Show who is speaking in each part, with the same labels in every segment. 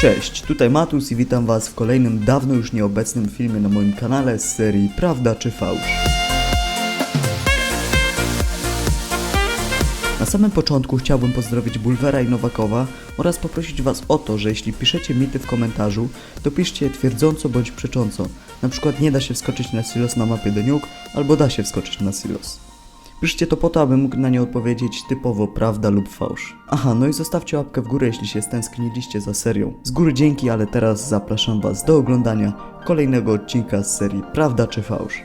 Speaker 1: Cześć, tutaj Matus i witam Was w kolejnym dawno już nieobecnym filmie na moim kanale z serii Prawda czy Fałsz. Na samym początku chciałbym pozdrowić Bulwera i Nowakowa oraz poprosić Was o to, że jeśli piszecie mity w komentarzu, to piszcie je twierdząco bądź przecząco. Na przykład nie da się wskoczyć na silos na mapie Deniuk, albo da się wskoczyć na silos. Piszcie to po to, abym mógł na nie odpowiedzieć typowo prawda lub fałsz. Aha, no i zostawcie łapkę w górę, jeśli się stęskniliście za serią. Z góry dzięki, ale teraz zapraszam Was do oglądania kolejnego odcinka z serii Prawda czy fałsz.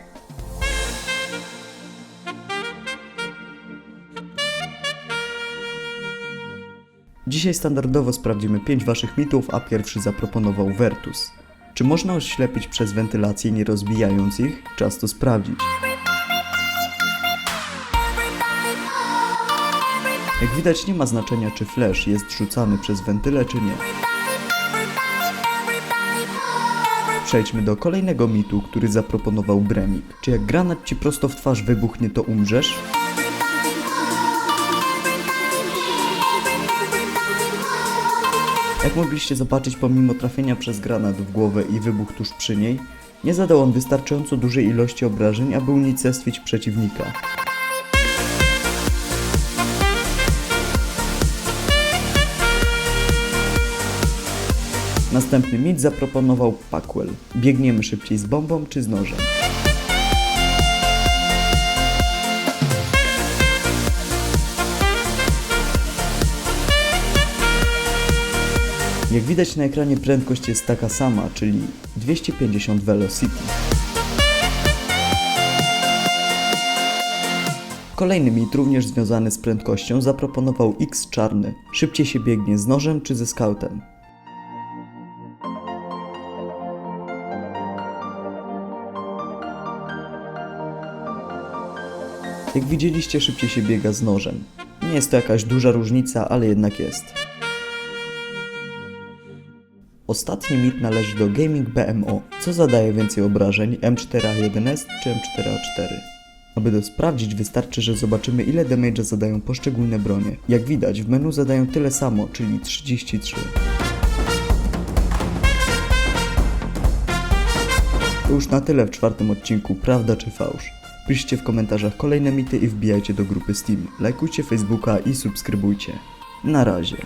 Speaker 1: Dzisiaj standardowo sprawdzimy 5 Waszych mitów, a pierwszy zaproponował Vertus. Czy można oślepić przez wentylację nie rozbijając ich? Czas to sprawdzić. Jak widać nie ma znaczenia czy flash jest rzucany przez wentylę czy nie. Przejdźmy do kolejnego mitu, który zaproponował Bremik. Czy jak granat ci prosto w twarz wybuchnie to umrzesz? Jak mogliście zobaczyć, pomimo trafienia przez granat w głowę i wybuch tuż przy niej, nie zadał on wystarczająco dużej ilości obrażeń, aby unicestwić przeciwnika. Następny mit zaproponował Packwell. Biegniemy szybciej z bombą czy z nożem? Jak widać na ekranie prędkość jest taka sama, czyli 250 velocity. Kolejny mit, również związany z prędkością, zaproponował X czarny. Szybciej się biegnie z nożem czy ze skautem? Jak widzieliście, szybciej się biega z nożem. Nie jest to jakaś duża różnica, ale jednak jest. Ostatni mit należy do Gaming BMO. Co zadaje więcej obrażeń, M4A1S czy M4A4? Aby to sprawdzić, wystarczy, że zobaczymy ile damage'a zadają poszczególne bronie. Jak widać, w menu zadają tyle samo, czyli 33. To już na tyle w czwartym odcinku Prawda czy Fałsz. Piszcie w komentarzach kolejne mity i wbijajcie do grupy Steam. Lajkujcie Facebooka i subskrybujcie. Na razie.